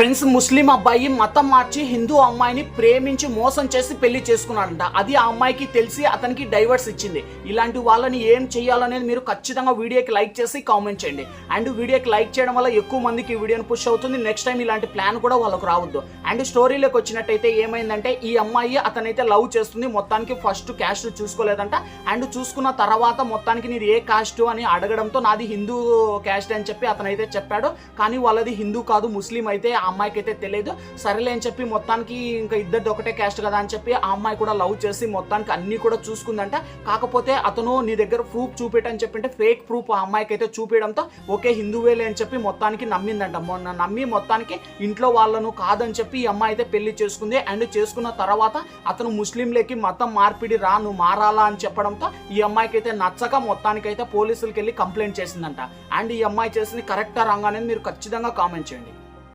Friends ముస్లిం అబ్బాయి మతం మార్చి హిందూ అమ్మాయిని ప్రేమించి మోసం చేసి పెళ్ళి చేసుకున్నాడంట. అది ఆ అమ్మాయికి తెలిసి అతనికి డైవర్స్ ఇచ్చింది. ఇలాంటి వాళ్ళని ఏం చేయాలనేది మీరు ఖచ్చితంగా వీడియోకి లైక్ చేసి కామెంట్ చేయండి. అండ్ వీడియోకి లైక్ చేయడం వల్ల ఎక్కువ మందికి ఈ వీడియోని పుష్ అవుతుంది. నెక్స్ట్ టైం ఇలాంటి ప్లాన్ కూడా వాళ్ళకు రావద్దు. అండ్ స్టోరీలోకి వచ్చినట్టయితే ఏమైందంటే ఈ అమ్మాయి అతనైతే లవ్ చేస్తుంది. మొత్తానికి ఫస్ట్ క్యాస్ట్ చూసుకోలేదంట. అండ్ చూసుకున్న తర్వాత మొత్తానికి నీది ఏ కాస్ట్ అని అడగడంతో నాది హిందూ క్యాస్ట్ అని చెప్పి అతనైతే చెప్పాడు. కానీ వాళ్ళది హిందూ కాదు ముస్లిం అయితే ఆ అమ్మాయికి అయితే తెలియదు సరేలే అని చెప్పి మొత్తానికి ఇంకా ఇద్దరిది ఒకటే క్యాస్ట్ కదా అని చెప్పి ఆ అమ్మాయి కూడా లవ్ చేసి మొత్తానికి అన్ని కూడా చూసుకుందంట. కాకపోతే అతను నీ దగ్గర ప్రూఫ్ చూపెట్టని చెప్పింటే ఫేక్ ప్రూఫ్ ఆ అమ్మాయికి అయితే చూపించడంతో ఓకే హిందువేలే అని చెప్పి మొత్తానికి నమ్మిందంట. మొన్న నమ్మి మొత్తానికి ఇంట్లో వాళ్ళను కాదని చెప్పి ఈ అమ్మాయి అయితే పెళ్ళి చేసుకుంది. అండ్ చేసుకున్న తర్వాత అతను ముస్లింలకి మతం మార్పిడి రా నువ్వు మారాలా అని చెప్పడంతో ఈ అమ్మాయికి అయితే నచ్చక మొత్తానికి అయితే పోలీసులకి వెళ్ళి కంప్లైంట్ చేసిందంట. అండ్ ఈ అమ్మాయి చేసింది కరెక్టా రాంగ్ అనేది మీరు ఖచ్చితంగా కామెంట్ చేయండి.